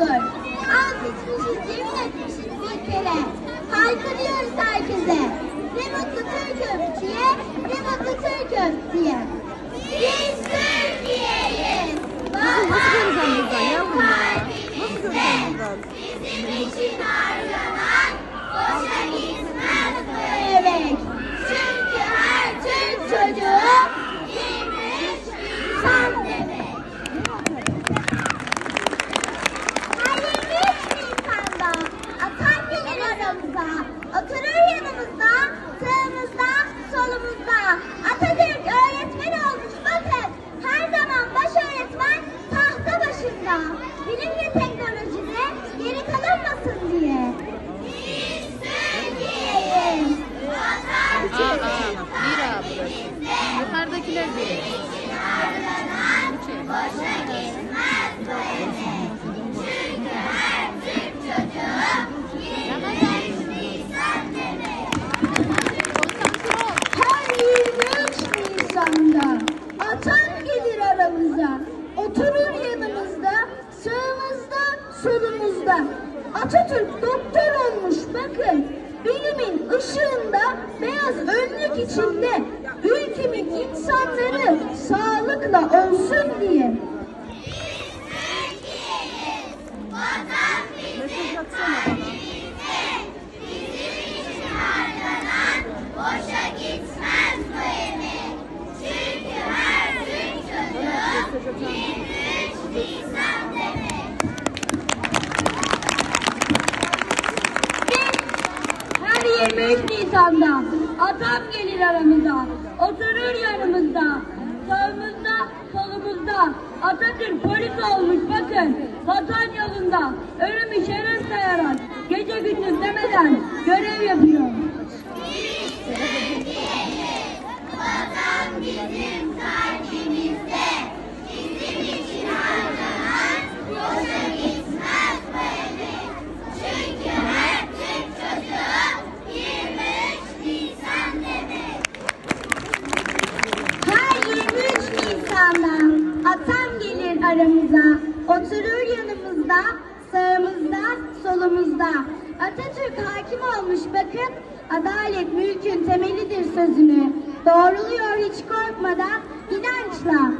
budur. Alt etmişiz, yemin etmişiz bir kere. Haykırıyoruz herkese. Ne mutlu Türk öpçüye, ne mutlu Türk öpçüye. Biz Türkiye'yiz. Nasıl göreceğim buradan ya bunu? Nasıl göreceğim buradan? Bizim için Her 23 Nisan'da atam gelir aramıza. Oturur yanımızda, sağımızda, solumuzda. Atatürk doktor olmuş bakın. Bilimin ışığında beyaz önlük içinde ülkemin insanları olsun diye. Mesaj atsana bana. Boşa gitmez bu emek. Çünkü her Türk çocuğu Mesaj atsana. Nisan demek. Her 23 Nisan'da atam gelir aramıza, oturur yanımızda, sağımızda, solumuzda. Atatürk polis olmuş bakın, vatan yolunda, ölümü şeref sayarak, gece gündüz demeden görev yapıyor. Vatan bizim kalbimizde, bizim için harcanan boşa gitmez bu emek. Çünkü her Türk çocuğu 23 Nisan demek. Her 23 Nisan'da atam gelir aramıza, oturur yanımızda, sağımızda, solumuzda. Atatürk hakim olmuş bakın, adalet mülkün temelidir sözünü. Doğruluyor hiç korkmadan, inançla.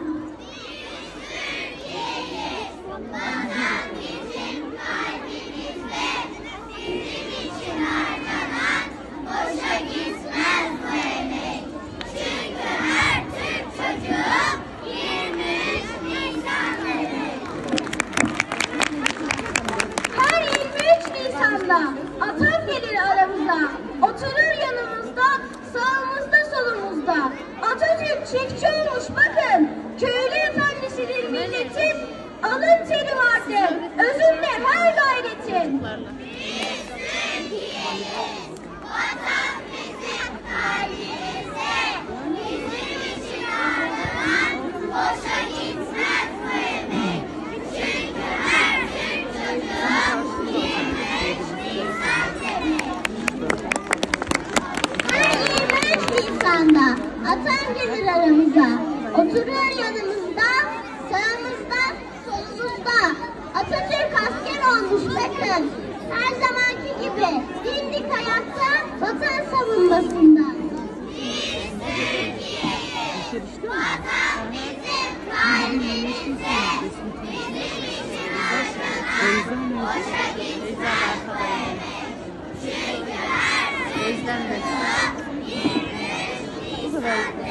Boşa gitmez bu emek. Çünkü her Türk çocuğu 23 Nisan demek. Her 23 Nisan'da atam gelir aramıza. Oturur yanımızda, sağımızda solumuzda. Atatürk çiftçi olmuş bakın. Köylü efendisidir milletin. Alın teri vardır. Özünde her gayretin. Vatan bizim kalbimizde, bizim için harcanan boşa gitmez bu emek. Çünkü her Türk çocuğu 23 Nisan demek. Her 23 Nisan'da atam gelir aramıza, oturur yanımızda, sağımızda, solumuzda. Atatürk asker olmuş bakın. Her zamanki gibi dimdik ayakta vatan savunmasında. Biz Türkiye'yiz. Vatan bizim kalbimizde. Bizim için harcanan boşa gitmez bu emek. Çünkü her Özlem de. Bu kadar.